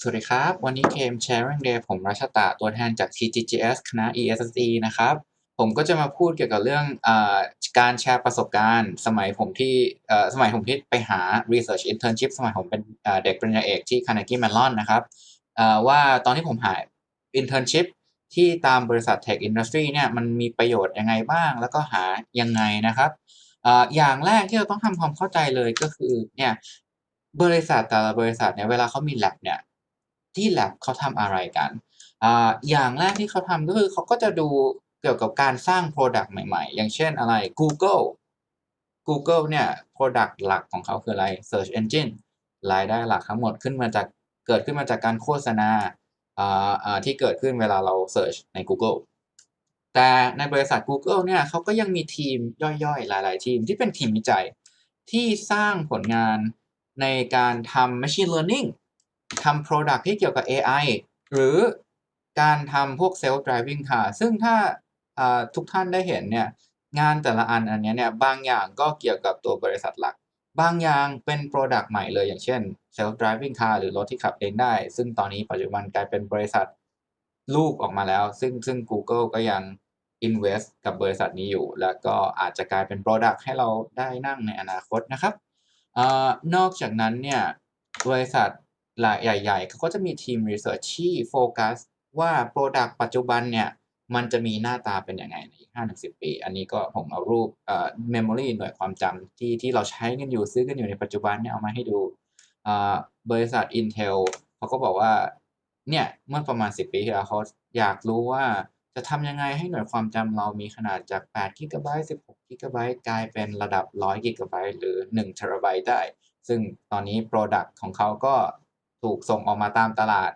สวัสดีครับ วันนี้เกม Sharing Day ผมรัชตะตัวแทนจาก TGGS คณะ ESSE นะครับ ผมก็จะมาพูดเกี่ยวกับเรื่องอการแชร์ประสบการณ์ สมัยผมที่สมัยผมที่ไปหา Research Internship สมัยผมเป็นเด็กปริญญาเอกที่ Carnegie Mellon นะครับว่าตอนที่ผมหา Internship ที่ตามบริษัท Tech Industry เนี่ยมันมีประโยชน์ยังไงบ้าง แล้วก็หายังไงนะครับออย่างแรกที่เราต้องทำความเข้าใจเลยก็คือเนี่ยบริษัทแต่ละบริษัทเนี่ยเวลาเขามี lab เนี่ย ที่ lab เขาทำอะไรกันอ่าอย่างแรกที่เขาทำก็คือเขาก็จะดูเกี่ยวกับการสร้าง Product ใหม่ ๆ อย่างเช่นอะไร Google Google เนี่ย Product หลักของเขาคืออะไร Search Engine รายได้หลักทั้งหมดขึ้นมาจากเกิดขึ้นมาจากการโฆษณาอ่าอ่าที่เกิดขึ้นเวลาเรา Search ใน Google แต่ในบริษัท Google เนี่ยเขาก็ยังมีทีมย่อยๆ หลาย ๆ ทีมที่เป็นทีมวิจัย ที่สร้างผลงานในการทำ Machine Learning ทำ Product ที่เกี่ยวกับ AI หรือการทำพวก Self Driving Car ซึ่งถ้าทุกท่านได้เห็นเนี่ยงานแต่ละอันอันนี้เนี่ยบางอย่างก็เกี่ยวกับตัวบริษัทหลัก บางอย่างเป็น Product ใหม่เลยอย่างเช่น Self Driving Car หรือรถที่ขับเองได้ ซึ่งตอนนี้ปัจจุบันกลายเป็นบริษัทลูกออกมาแล้ว ซึ่งซึ่ง Google ก็ยัง invest กับบริษัทนี้อยู่ แล้วก็อาจจะกลายเป็น Product ให้เราได้นั่งในอนาคตนะครับอนอกจากนั้นเนี่ยบริษัท หลายใหญ่ๆเขาก็จะมีทีม Research ที่โฟกัสว่า Product ปัจจุบันเนี่ย มันจะมีหน้าตาเป็นยังไงในอีก5-10ปี อันนี้ก็ผมเอารูปเอ่อ memory หน่วยความจำที่ที่เราใช้กันอยู่ซื้อกันอยู่ในปัจจุบันเนี่ยเอามาให้ดูอ่าบริษัท Intel เขาก็บอกว่าเนี่ยเมื่อประมาณ 10 ปีที่แล้วเขาอยากรู้ว่าจะทำยังไงให้หน่วยความจำเรามีขนาดจาก8 GB 16 GB กลายเป็นระดับ 100 GB หรือ1 TB ได้ ซึ่งตอนนี้ Product ของเขาก็ ถูกส่งออกมาตามตลาด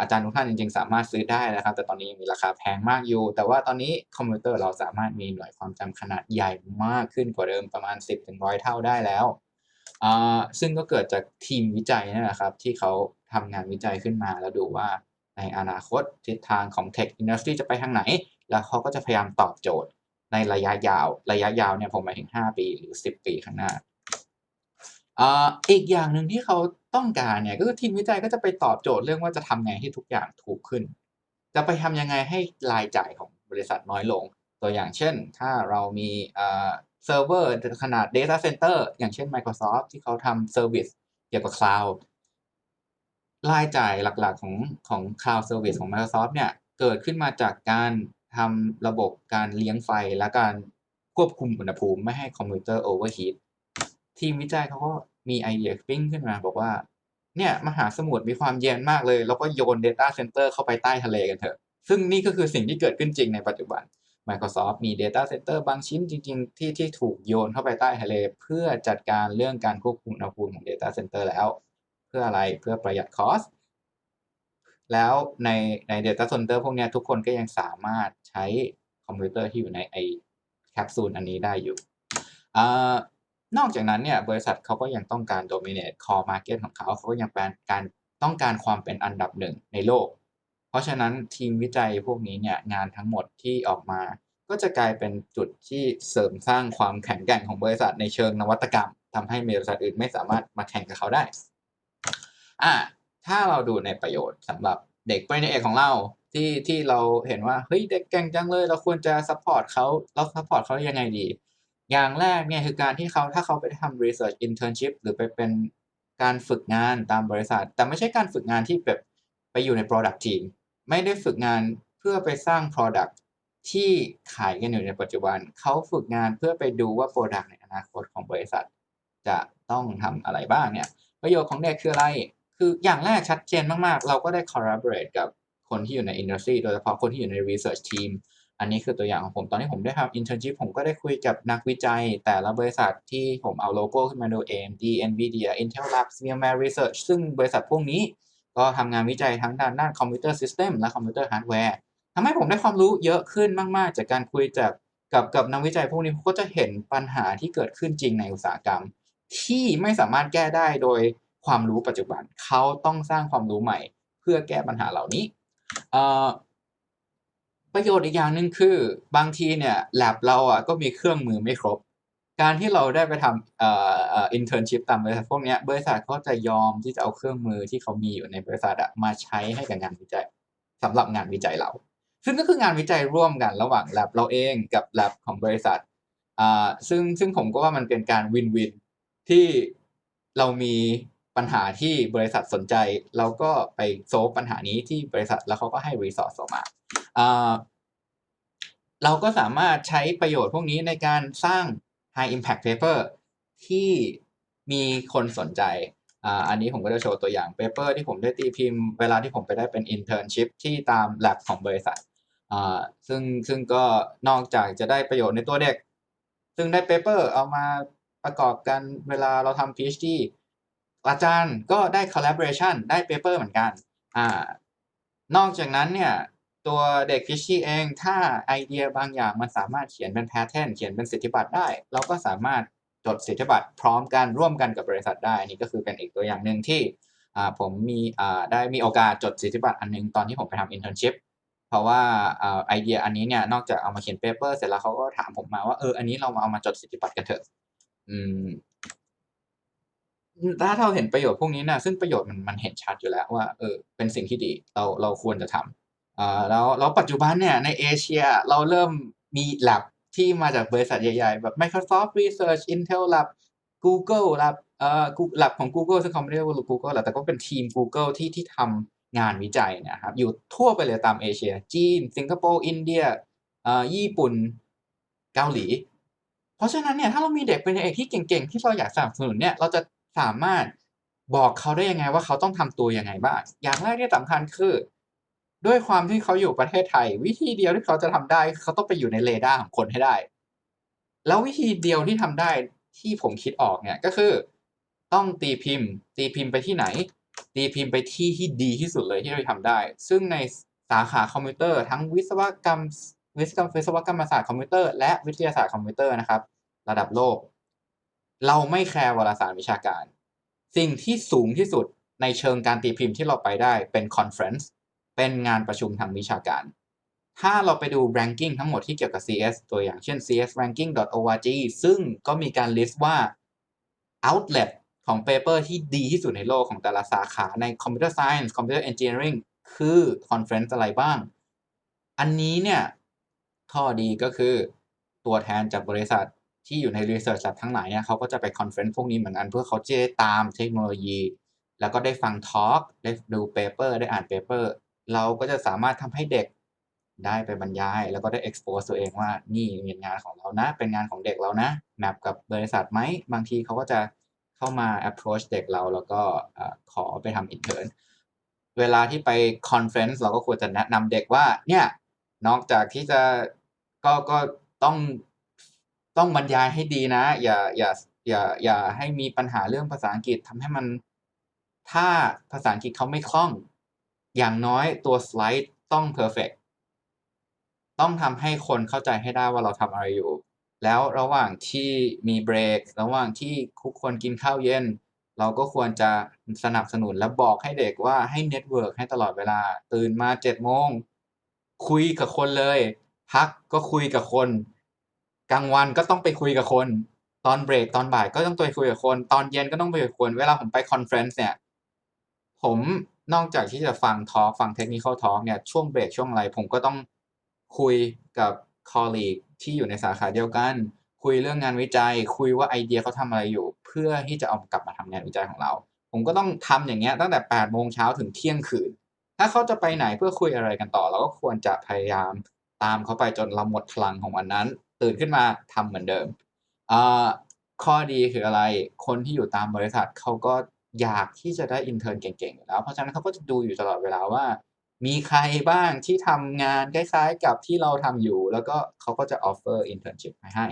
อาจารย์ทุกท่านจริงๆ สามารถซื้อได้นะครับ แต่ตอนนี้มีราคาแพงมากอยู่ แต่ว่าตอนนี้คอมพิวเตอร์เราสามารถมีหน่วยความจำขนาดใหญ่มากขึ้นกว่าเดิมประมาณ 10-100เท่าได้แล้ว ซึ่งก็เกิดจากทีมวิจัยนั่นแหละครับ ที่เขาทำงานวิจัยขึ้นมาแล้วดูว่าในอนาคตทิศทางของ Tech Industry จะไปทางไหน แล้วเขาก็จะพยายามตอบโจทย์ในระยะยาว ระยะยาวเนี่ยผมหมายถึง 5 ปีหรือ 10 ปีข้างหน้า อีกอย่างหนึ่งที่เขาต้องการเนี่ยก็คือทีมวิจัยก็จะไปตอบโจทย์เรื่องว่าจะทำไงให้ทุกอย่างถูกขึ้น จะไปทำยังไงให้รายจ่ายของบริษัทน้อยลง ตัวอย่างเช่น ถ้าเรามีเซิร์ฟเวอร์ขนาด Data Center อย่างเช่น Microsoft ที่เขาทำเซอร์วิสเกี่ยวกับ Cloud รายจ่ายหลักๆของของ Cloud Service ของ Microsoft เนี่ยเกิดขึ้นมาจากการทำระบบการเลี้ยงไฟและการควบคุมอุณหภูมิไม่ให้คอมพิวเตอร์ overheat ที ทีมวิจัยเขาก็มีไอเดียปิ้งขึ้นมา บอกว่า เนี่ยมหาสมุทรมีความเย็นมากเลย แล้วก็โยน Data Center เข้าไปใต้ทะเลกันเถอะ ซึ่งนี่ก็คือสิ่งที่เกิดขึ้นจริงในปัจจุบัน Microsoft มี Data Center บางชิ้นจริง ๆ ที่ที่ถูกโยนเข้าไปใต้ทะเล เพื่อจัดการเรื่องการควบคุมอุณหภูมิของ Data Center แล้ว เพื่ออะไรเพื่อประหยัดคอสแล้วในใน Data Center พวกนี้ทุกคนก็ยังสามารถใช้คอมพิวเตอร์ที่อยู่ในไอแคปซูลอันนี้ได้อยู่อ่า นอกจากนั้นเนี่ยบริษัทเขาก็ยังต้องการ dominate core market ของเขาเขาก็ยังเป็นการต้องการความเป็นอันดับหนึ่งในโลก เพราะฉะนั้นทีมวิจัยพวกนี้เนี่ยงานทั้งหมดที่ออกมา ก็จะกลายเป็นจุดที่เสริมสร้างความแข็งแกร่งของบริษัทในเชิงนวัตกรรมทำให้บริษัทอื่นไม่สามารถมาแข่งกับเขาได้อ่าถ้าเราดูในประโยชน์สำหรับเด็กปริญญาเอกของเราที่ที่เราเห็นว่าเฮ้ยเด็กเก่งจังเลย เราควรจะซัพพอร์ตเขาเราซัพพอร์ตเขายังไงดี อย่างแรกเนี่ยคือการที่เขาถ้าเขาไปทำ research internship หรือไปเป็นการฝึกงานตามบริษัท แต่ไม่ใช่การฝึกงานที่แบบไปอยู่ใน product team ไม่ได้ฝึกงานเพื่อไปสร้าง product ที่ขายกันอยู่ในปัจจุบัน เขาฝึกงานเพื่อไปดูว่า product ในอนาคตของบริษัท จะต้องทำอะไรบ้างเนี่ยประโยชน์ของเด็กคืออะไร คืออย่างแรกชัดเจนมากๆ เราก็ได้ collaborate กับคนที่อยู่ใน industry โดยเฉพาะคนที่อยู่ใน research team อันนี้คือตัวอย่างของผมตอนที่ผมได้ทำ internship ผมก็ได้คุยกับนักวิจัย แต่ละบริษัทที่ผมเอาโลโก้ขึ้นมาดู AMD Nvidia Intel Labs VMware Research ซึ่งบริษัทพวกนี้ ก็ทำงานวิจัยทั้งด้านด้านคอมพิวเตอร์ซิสเต็มและคอมพิวเตอร์ฮาร์ดแวร์ทำให้ผมได้ความรู้เยอะขึ้นมากๆ จากการคุยจากกับกับนักวิจัยพวกนี้ก็จะเห็นปัญหาที่เกิดขึ้นจริงในอุตสาหกรรม ที่ไม่สามารถแก้ได้โดยความรู้ปัจจุบันเขาต้องสร้างความรู้ใหม่ เพื่อแก้ปัญหาเหล่านี้ ประโยชน์อีกอย่างหนึ่งคือบางทีเนี่ยแลบเราอะก็มีเครื่องมือไม่ครบ การที่เราได้ไปทำเอ่อเอ่อ internship ตามบริษัทพวกเนี้ยบริษัทก็จะยอมที่จะเอาเครื่องมือที่เขามีอยู่ในบริษัทอะมาใช้ให้กับงานวิจัยสำหรับงานวิจัยเรา ซึ่งก็คืองานวิจัยร่วมกันระหว่าง lab เราเองกับ lab ของบริษัทอ่าซึ่งซึ่งผมก็ว่ามันเป็นการ win-win ที่เรามีปัญหาที่บริษัทสนใจ เราก็ไป solve ปัญหานี้ที่บริษัทแล้วเขาก็ให้ resource เรามา เราก็สามารถใช้ประโยชน์พวกนี้ในการสร้าง high impact paper ที่มีคนสนใจอ,อันนี้ผมก็จะโชว์ตัวอย่าง paper ที่ผมได้ตีพิมพ์เวลาที่ผมไปได้เป็น internship ที่ตาม lab ของบริษัทซึ่งซึ่งก็นอกจากจะได้ประโยชน์ในตัวเด็ก ซึ่งได้ paper เอามาประกอบกันเวลาเราทำ PhD อาจารย์ก็ได้ collaboration ได้ paper เหมือนกันอนอกจากนั้นเนี่ย ตัวเด็ก PhD เองถ้าไอเดียบางอย่างมันสามารถเขียนเป็น patent เขียนเป็นสิทธิบัตรได้ เราก็สามารถจดสิทธิบัตรพร้อมกันร่วมกันกับบริษัทได้นนี้ก็คือเป็นอีกตัวอย่างหนึ่งที่ผมมีได้มีโอกาสจดสิทธิบัตรอันหนึ่งตอนที่ผมไปทำ internship เพราะว่าอไอเดียอันนี้เนี่ยนอกจากเอามาเขียน paper เสร็จแล้วเขาก็ถามผมมาว่าเอออันนี้เรามาเอามาจดสิทธิบัตรกันเถอะอืมถ้าเราเห็นประโยชน์พวกนี้นะซึ่งประโยชน์มันมันเห็นชัดอยู่แล้วว่าเออเป็นสิ่งที่ดีเราเราควรจะทำ อ่าแล้วแล้วปัจจุบันเนี่ยในเอเชียเราเริ่มมี lab ที่มาจากบริษัทใหญ่ๆ แบบ Microsoft Research Intel Lab Google Lab เอ่อกู lab ของ Google ซึ่งเขาไม่ได้เรียกว่า Google Lab แต่ก็เป็นทีม Google ที่ที่ทำงานวิจัยนี่ยครับอยู่ทั่วไปเลยตามเอเชีย จีน สิงคโปร์ อินเดียอ่าญี่ปุ่น เกาหลี เพราะฉะนั้นเนี่ยถ้าเรามีเด็กเป็นเอกที่เก่งๆ ที่เราอยากสนับสนุนเนี่ยเราจะสามารถบอกเขาได้ยังไงว่าเขาต้องทำตัวยังไงบ้างอย่างแรกที่สำคัญคือ ด้วยความที่เขาอยู่ประเทศไทย วิธีเดียวที่เขาจะทำได้เขาต้องไปอยู่ในเรดาร์ของคนให้ได้ แล้ววิธีเดียวที่ทำได้ที่ผมคิดออกเนี่ยก็คือ ต้องตีพิมพ์ ตีพิมพ์ไปที่ไหน ตีพิมพ์ไปที่ที่ดีที่สุดเลยที่เราจะทำได้ ซึ่งในสาขาคอมพิวเตอร์ทั้งวิศวกรรมวิศววิศวกรรมศาสตร์คอมพิวเตอร์และวิทยาศาสตร์คอมพิวเตอร์นะครับ ระดับโลก เราไม่แคร์วารสารวิชาการ สิ่งที่สูงที่สุดในเชิงการตีพิมพ์ที่เราไปได้เป็นคอนเฟรนซ์ เป็นงานประชุมทางวิชาการ ถ้าเราไปดู ranking ทั้งหมดที่เกี่ยวกับ CS ตัวอย่างเช่น csranking.org ซึ่งก็มีการ list ว่า outlet ของ paper ที่ดีที่สุดในโลกของแต่ละสาขาใน Computer Science Computer Engineering คือคอนเฟอเรนซ์อะไรบ้าง อันนี้เนี่ยข้อดีก็คือตัวแทนจากบริษัทที่อยู่ใน research lab ทั้งหลายเนี่ยเขาก็จะไปคอนเฟอเรนซ์พวกนี้เหมือนกันเพื่อเขาจะได้ตามเทคโนโลยี แล้วก็ได้ฟังทอล์กได้ดู paper ได้อ่าน paper เราก็จะสามารถทำให้เด็กได้ไปบรรยาย แล้วก็ได้ expose ตัวเองว่านี่เป็นงานของเรานะ เป็นงานของเด็กเรานะแมปกับบริษัทไหมบางทีเขาก็จะเข้ามา approach เด็กเราแล้วก็ขอไปทำ intern เวลาที่ไปคอนเฟอเรนซ์เราก็ควรจะแนะนำเด็กว่าเนี่ยนอกจากที่จะก็ก็ต้องต้องบรรยายให้ดีนะ อย่าอย่าอย่าอย่าให้มีปัญหาเรื่องภาษาอังกฤษทำให้มันถ้าภาษาอังกฤษเขาไม่คล่อง อย่างน้อยตัวสไลด์ต้องเพอร์เฟกต์ต้องทำให้คนเข้าใจให้ได้ว่าเราทำอะไรอยู่ แล้วระหว่างที่มีเบรกระหว่างที่ทุกคนกินข้าวเย็น เราก็ควรจะสนับสนุนและบอกให้เด็กว่าให้เน็ตเวิร์กให้ตลอดเวลา ตื่นมา7โมง คุยกับคนเลย พักก็คุยกับคน กลางวันก็ต้องไปคุยกับคน ตอนเบรกตอนบ่ายก็ต้องไปคุยกับคน ตอนเย็นก็ต้องไปคุยกับคน เวลาผมไปคอนเฟรนซ์เนี่ย ผม นอกจากที่จะฟังทอล์กฟัง technical talk เนี่ยช่วงเบรกช่วงอะไรผมก็ต้องคุยกับ colleague ที่อยู่ในสาขาเดียวกัน คุยเรื่องงานวิจัย คุยว่าไอเดียเขาทำอะไรอยู่ เพื่อที่จะเอากลับมาทำงานวิจัยของเรา ผมก็ต้องทำอย่างเงี้ยตั้งแต่8โมงเช้าถึงเที่ยงคืน ถ้าเขาจะไปไหนเพื่อคุยอะไรกันต่อ เราก็ควรจะพยายามตามเขาไปจนเราหมดพลังของวันนั้น ตื่นขึ้นมาทำเหมือนเดิมข้อดีคืออะไร คนที่อยู่ตามบริษัทเขาก็ อยากที่จะได้ intern เก่งๆอยู่แล้ว เพราะฉะนั้นเขาก็จะดูอยู่ตลอดเวลาว่า มีใครบ้างที่ทำงานคล้ายๆกับที่เราทำอยู่ แล้วก็เขาก็จะ offer internship มาให้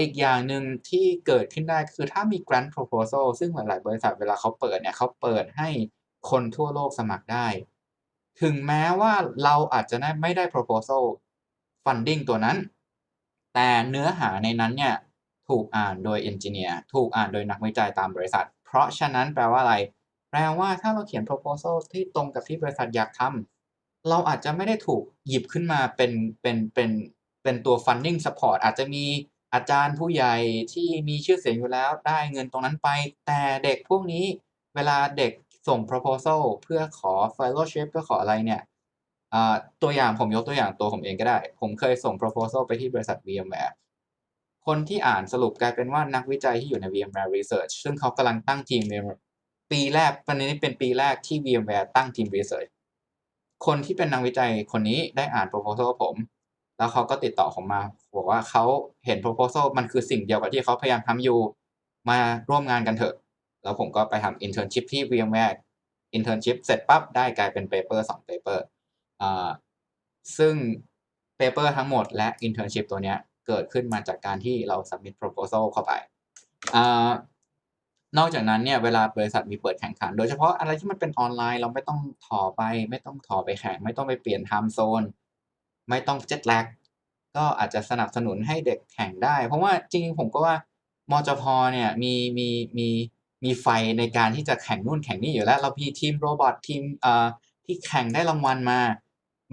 อีกอย่างหนึ่งที่เกิดขึ้นได้คือถ้ามี grant proposal ซึ่งหลายๆบริษัทเวลาเขาเปิดเนี่ยเขาเปิดให้คนทั่วโลกสมัครได้ ถึงแม้ว่าเราอาจจะไม่ได้ proposal funding ตัวนั้น แต่เนื้อหาในนั้นเนี่ยถูกอ่านโดย engineer ถูกอ่านโดยนักวิจัยตามบริษัท เพราะฉะนั้นแปลว่าอะไร แปลว่าถ้าเราเขียน proposal ที่ตรงกับที่บริษัทอยากทำเราอาจจะไม่ได้ถูกหยิบขึ้นมาเป็นเป็นเป็นเป็นตัว funding support อาจจะมีอาจารย์ผู้ใหญ่ที่มีชื่อเสียงอยู่แล้วได้เงินตรงนั้นไป แต่เด็กพวกนี้เวลาเด็กส่ง proposal เพื่อขอ fellowship เพื่อขออะไรเนี่ยตัวอย่างผมยกตัวอย่างตัวผมเองก็ได้ ผมเคยส่ง proposal ไปที่บริษัท VMware คนที่อ่านสรุปกลายเป็นว่านักวิจัยที่อยู่ใน VMware Research ซึ่งเขากำลังตั้งทีม VMware ปีแรกปันนี้เป็นปีแรกที่ VMware ตั้งทีม Research คนที่เป็นนักวิจัยคนนี้ได้อ่าน proposal ผม แล้วเขาก็ติดต่อผมมาบอกว่าเขาเห็น proposal มันคือสิ่งเดียวกับที่เขาพยายามทำอยู่มาร่วมงานกันเถอะ แล้วผมก็ไปทำ internship ที่ VMware internship เสร็จปั๊บได้กลายเป็น paper 2 paper อ่าซึ่ง paper ทั้งหมดและ internship ตัวเนี้ย เกิดขึ้นมาจากการที่เรา submit proposal เข้าไปอนอกจากนั้นเนี่ยเวลาบริษัทมีเปิดแข่งขัน โดยเฉพาะอะไรที่มันเป็นออนไลน์เราไม่ต้องถอไป ไม่ต้องถอไปแข่ง ไม่ต้องไปเปลี่ยน time zone ไม่ต้อง jet lag ก็อาจจะสนับสนุนให้เด็กแข่งได้ เพราะว่าจริงๆผมก็ว่ามจพเนี่ยมีมีมีมีไฟในการที่จะแข่งนู่นแข่งนี่อยู่แล้ว เรามีทีมโรบอททีมเอ่อที่แข่งได้รางวัลมา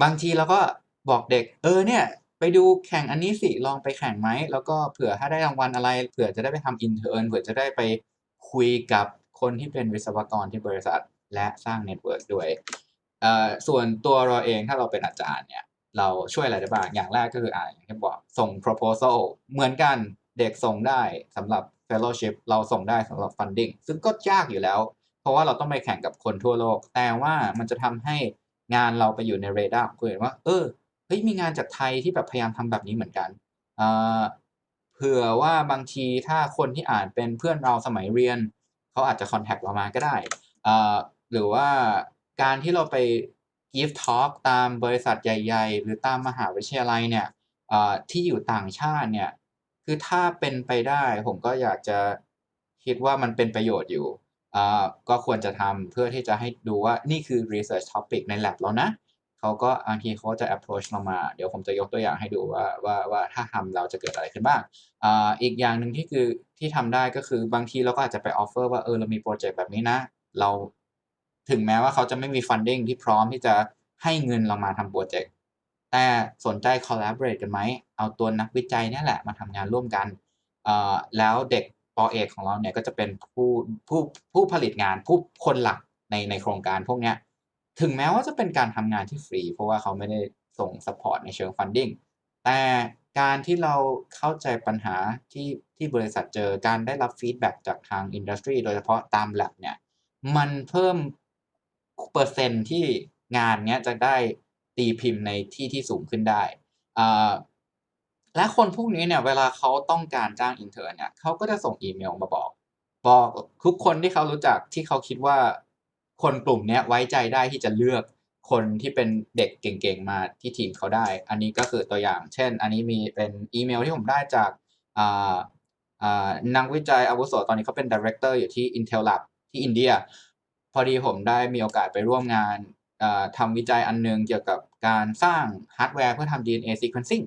บางทีเราก็บอกเด็ก เออเนี่ย ไปดูแข่งอันนี้สิลองไปแข่งไหม แล้วก็เผื่อถ้าได้รางวัลอะไร เผื่อจะได้ไปทำอินเทอร์เผื่อจะได้ไปคุยกับคนที่เป็นวิศวกรที่บริษัท และสร้างเน็ตเวิร์กด้วยส่วนตัวเราเองถ้าเราเป็นอาจารย์เนี่ย เราช่วยอะไรได้บ้าง อย่างแรกก็คืออ่าอย่างที่บอกส่ง proposal เหมือนกันเด็กส่งได้สำหรับ fellowship เราส่งได้สำหรับ funding ซึ่งก็ยากอยู่แล้ว เพราะว่าเราต้องไปแข่งกับคนทั่วโลก แต่ว่ามันจะทำให้งานเราไปอยู่ในเรดาร์ของคนอื่นว่า เออ เฮ้ยมีงานจากไทยที่แบบพยายามทำแบบนี้เหมือนกันเผื่อว่าบางทีถ้าคนที่อ่านเป็นเพื่อนเราสมัยเรียนเขาอาจจะคอนแทคเรามาก็ได้หรือว่าการที่เราไป give talk ตามบริษัทใหญ่ ๆ หรือตามมหาวิทยาลัยเนี่ยที่อยู่ต่างชาติเนี่ยคือถ้าเป็นไปได้ผมก็อยากจะคิดว่ามันเป็นประโยชน์อยู่ก็ควรจะทำเพื่อที่จะให้ดูว่านี่คือ research topic ใน lab เรานะ เขาก็บางทีเขาจะ approach เรามา เดี๋ยวผมจะยกตัวอย่างให้ดูว่าว่าว่าถ้าทำเราจะเกิดอะไรขึ้นบ้างอ่าอีกอย่างหนึ่งที่คือที่ทำได้ก็คือบางทีเราก็อาจจะไป offer ว่าเออเรามีโปรเจกต์แบบนี้นะ เราถึงแม้ว่าเขาจะไม่มี funding ที่พร้อมที่จะให้เงินเรามาทำโปรเจกต์แต่สนใจ collaborate กันไหม เอาตัวนักวิจัยนี่แหละมาทำงานร่วมกันอ่อแล้วเด็กปอเอกของเราเนี่ยก็จะเป็นผู้ผู้ผู้ผลิตงานผู้คนหลักในในโครงการพวกเนี้ย ถึงแม้ว่าจะเป็นการทำงานที่ฟรี เพราะว่าเขาไม่ได้ส่ง support ในเชิง funding แต่การที่เราเข้าใจปัญหาที่ที่บริษัทเจอการได้รับ feedback จากทาง industry โดยเฉพาะตาม lab เนี่ย มันเพิ่มเปอร์เซ็นต์ที่งานเนี้ยจะได้ตีพิมพ์ในที่ที่สูงขึ้นได้อ่าและคนพวกนี้เนี่ยเวลาเขาต้องการจ้าง intern เนี่ยเขาก็จะส่งอีเมลมาบอก บอกทุกคนที่เขารู้จักที่เขาคิดว่า คนกลุ่มเนี้ยไว้ใจได้ที่จะเลือกคนที่เป็นเด็กเก่งๆมาที่ทีมเขาได้ อันนี้ก็คือตัวอย่าง เช่น อันนี้มีเป็นอีเมลที่ผมได้จากนักวิจัยอาวุโสตอนนี้เขาเป็น director อยู่ที่ Intel Lab ที่อินเดีย พอดีผมได้มีโอกาสไปร่วมงานอ่าทำวิจัยอันหนึงเกี่ยวกับการสร้างฮาร์ดแวร์เพื่อทำ DNA sequencing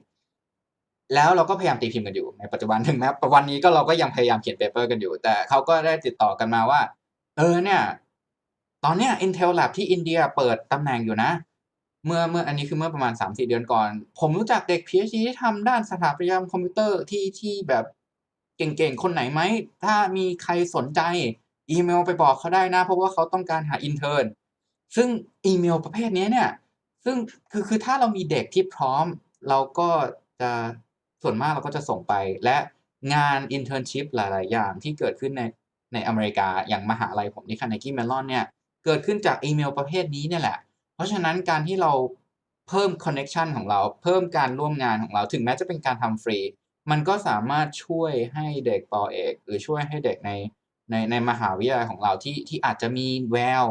แล้วเราก็พยายามตีพิมพ์กันอยู่ในปัจจุบันถึงแม้วันนี้ก็เราก็ยังพยายามเขียนเปเปอร์กันอยู่ แต่เขาก็ได้ติดต่อกันมาว่า เออเนี่ย ตอนเนี้ย Intel Lab ที่อินเดียเปิดตำแหน่งอยู่นะ เมื่อเมื่ออันนี้คือเมื่อประมาณ 3-4 เดือนก่อน ผมรู้จักเด็ก PhD ที่ทำด้านสถาปัตยกรรมคอมพิวเตอร์ที่ที่แบบเก่งๆ คนไหนไหม ถ้ามีใครสนใจอีเมลไปบอกเขาได้นะ เพราะว่าเขาต้องการหา intern ซึ่งอีเมลประเภทนี้เนี่ย ซึ่งคือคือถ้าเรามีเด็กที่พร้อม เราก็จะส่วนมากเราก็จะส่งไป และงาน internship หลาย ๆ อย่างที่เกิดขึ้นในในอเมริกาอย่างมหาลัยผมที่ Carnegie Mellon เนี่ย เกิดขึ้นจากอีเมลประเภทนี้เนี่ยแหละ เพราะฉะนั้นการที่เราเพิ่ม connection ของเรา เพิ่มการร่วมงานของเรา ถึงแม้จะเป็นการทำฟรี มันก็สามารถช่วยให้เด็กปอเอก หรือช่วยให้เด็กในในในมหาวิทยาลัยของเราที่ที่อาจจะมีแวว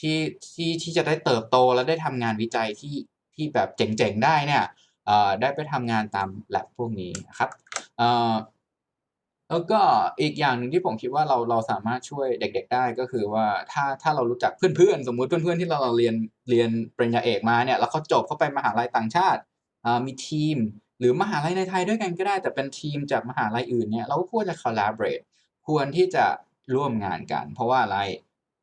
ที่ที่ที่จะได้เติบโตและได้ทำงานวิจัยที่ที่แบบเจ๋งๆได้เนี่ยเอ่อได้ไปทำงานตาม lab พวกนี้นะครับเอ่อ แล้วก็อีกอย่างหนึ่งที่ผมคิดว่าเราเราสามารถช่วยเด็ก ๆ ได้ก็คือว่าถ้าถ้าเรารู้จักเพื่อนๆ สมมุติเพื่อนๆที่เราเราเรียนเรียนปริญญาเอกมาเนี่ยแล้วเขาจบเข้าไปมหาลัยต่างชาติอ่ามีทีม หรือมหาลัยในไทยด้วยกันก็ได้ แต่เป็นทีมจากมหาลัยอื่นเนี่ยเราก็ควรจะ collaborate ควรที่จะร่วมงานกัน เพราะว่าอะไร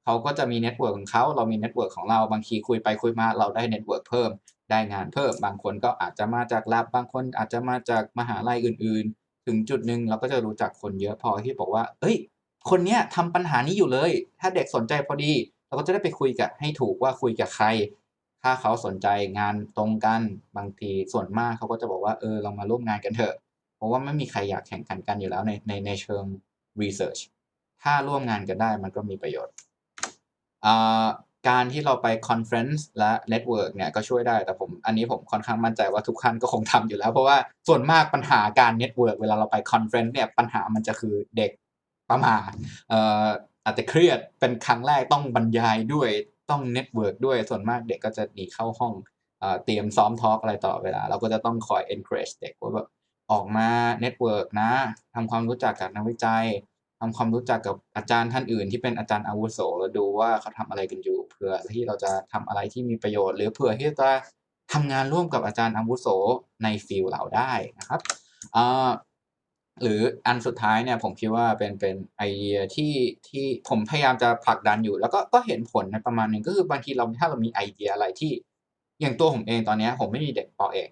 เขาก็จะมีเน็ตเวิร์กของเขาเรามีเน็ตเวิร์กของเราบางทีคุยไปคุยมาเราได้เน็ตเวิร์กเพิ่มได้งานเพิ่ม บางคนก็อาจจะมาจาก lab บางคนอาจจะมาจากมหาลัยอื่น ถึงจุดหนึ่งเราก็จะรู้จักคนเยอะพอที่บอกว่า เอ้ย คนเนี้ยทำปัญหานี้อยู่เลย ถ้าเด็กสนใจพอดี เราก็จะได้ไปคุยกับให้ถูกว่าคุยกับใคร ถ้าเขาสนใจงานตรงกันบางทีส่วนมากเขาก็จะบอกว่าเออเรามาร่วมงานกันเถอะ เพราะว่าไม่มีใครอยากแข่งขันกันอยู่แล้วในในในเชิง research ถ้าร่วมงานกันได้มันก็มีประโยชน์อ่า การที่เราไปคอนเฟรนซ์และเน็ตเวิร์กเนี่ยก็ช่วยได้แต่ผมอันนี้ผมค่อนข้างมั่นใจว่าทุกท่านก็คงทำอยู่แล้ว เพราะว่าส่วนมากปัญหาการเน็ตเวิร์กเวลาเราไปคอนเฟรนซ์เนี่ยปัญหามันจะคือเด็กประมาเอ่ออาจจะเครียดเป็นครั้งแรกต้องบรรยายด้วยต้องเน็ตเวิร์กด้วยส่วนมากเด็กก็จะหนีเข้าห้องเอ่อเตรียมซ้อมทอล์กอะไรต่อเวลา เราก็จะต้องคอย encourage เด็กว่าแบบออกมาเน็ตเวิร์กนะทำความรู้จักกับนักวิจัย ทำความรู้จักกับอาจารย์ท่านอื่น ที่เป็นอาจารย์อาวุโสแล้วดูว่าเขาทำอะไรกันอยู่ เผื่อที่เราจะทำอะไรที่มีประโยชน์ หรือเผื่อที่จะทำงานร่วมกับอาจารย์อาวุโสในฟิลเราได้นะครับหรืออันสุดท้ายเนี่ยผมคิดว่าเป็นเป็นไอเดียที่ที่ผมพยายามจะผลักดันอยู่ แล้วก็ก็เห็นผลในประมาณหนึ่งก็คือบางทีเราถ้าเรามีไอเดียอะไรที่ อย่างตัวผมเองตอนนี้ผมไม่มีเด็กปอเอก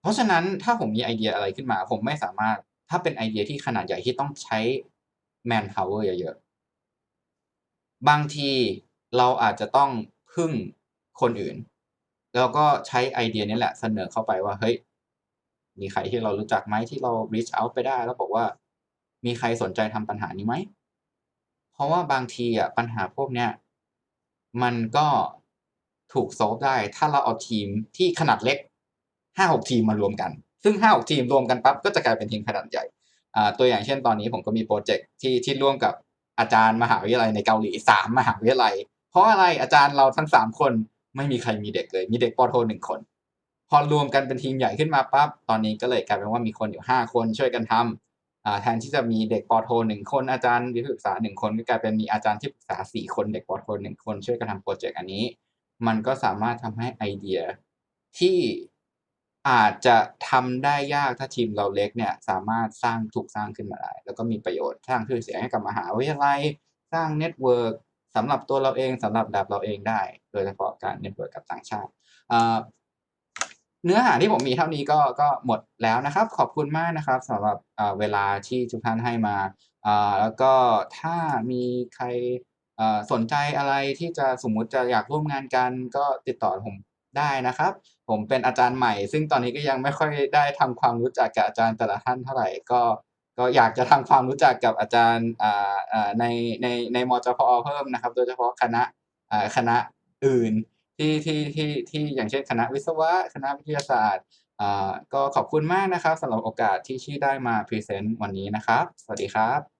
เพราะฉะนั้นถ้าผมมีไอเดียอะไรขึ้นมา ผมไม่สามารถ ถ้าเป็นไอเดียที่ขนาดใหญ่ที่ต้องใช้ manpower เยอะๆ บางทีเราอาจจะต้องพึ่งคนอื่น แล้วก็ใช้ไอเดียนี้แหละเสนอเข้าไปว่า เฮ้ย มีใครที่เรารู้จักไหมที่เรา reach out ไปได้ แล้วบอกว่า มีใครสนใจทำปัญหานี้ไหม เพราะว่าบางทีอะปัญหาพวกเนี้ยมันก็ถูก solve ได้ ถ้าเราเอาทีมที่ขนาดเล็ก5-6ทีมมารวมกัน ซึ่ง5-6ทีมรวมกันปั๊บก็จะกลายเป็นทีมขนาดใหญ่ตัวอย่างเช่นตอนนี้ผมก็มีพรเจกต์ที่ที่ร่วมกับอาจารย์มหาวิทยาลัยในเกาหลี3มหาวิทยาลัย เพราะอะไรอาจารย์เราทั้ง3คนไม่มีใครมีเด็กเลย มีเด็กปโท1คน พอรวมกันเป็นทีมใหญ่ขึ้นมาปั๊บตอนนี้ก็เลยกลายเป็นว่ามีคนอยู่5คนช่วยกันทำอ่าแทนที่จะมีเด็กปโท1คนอาจารย์ที่ปรึกษา1คนก็กลายเป็นมีอาจารย์ที่ปรึกษา4คนเด็กปโท1คนช่วยกันทำพรเจกต์อันนี้ มันก็สามารถทำให้ไอเดียที่ อาจจะทำได้ยากถ้าทีมเราเล็กเนี่ยสามารถสร้างถูกสร้างขึ้นมาได้ แล้วก็มีประโยชน์สร้างชื่อเสียงให้กับมหาวิทยาลัย สร้างเน็ตเวิร์กสำหรับตัวเราเองสำหรับ lab เราเองได้ โดยเฉพาะการเน็ตเวิร์กกับต่างชาติเนื้อหาที่ผมมีเท่านี้ก็ก็หมดแล้วนะครับ ขอบคุณมากนะครับสำหรับเวลาที่ทุกท่านให้มาแล้วก็ถ้ามีใครสนใจอะไรที่จะสมมุติจะอยากร่วมงานกัน ก็ติดต่อผม ได้นะครับ ผมเป็นอาจารย์ใหม่ ซึ่งตอนนี้ก็ยังไม่ค่อยได้ทำความรู้จักกับอาจารย์แต่ละท่านเท่าไหรก็ก็อยากจะทำความรู้จักกับอาจารย์ในในในมจพอเพิ่มนะครับ โดยเฉพาะคณะคณะอื่นที่ที่ที่ที่อย่างเช่นคณะวิศวะ คณะวิทยาศาสตร์ก็ขอบคุณมากนะครับสำหรับโอกาสที่ที่ได้มาพรีเซนต์วันนี้นะครับ สวัสดีครับ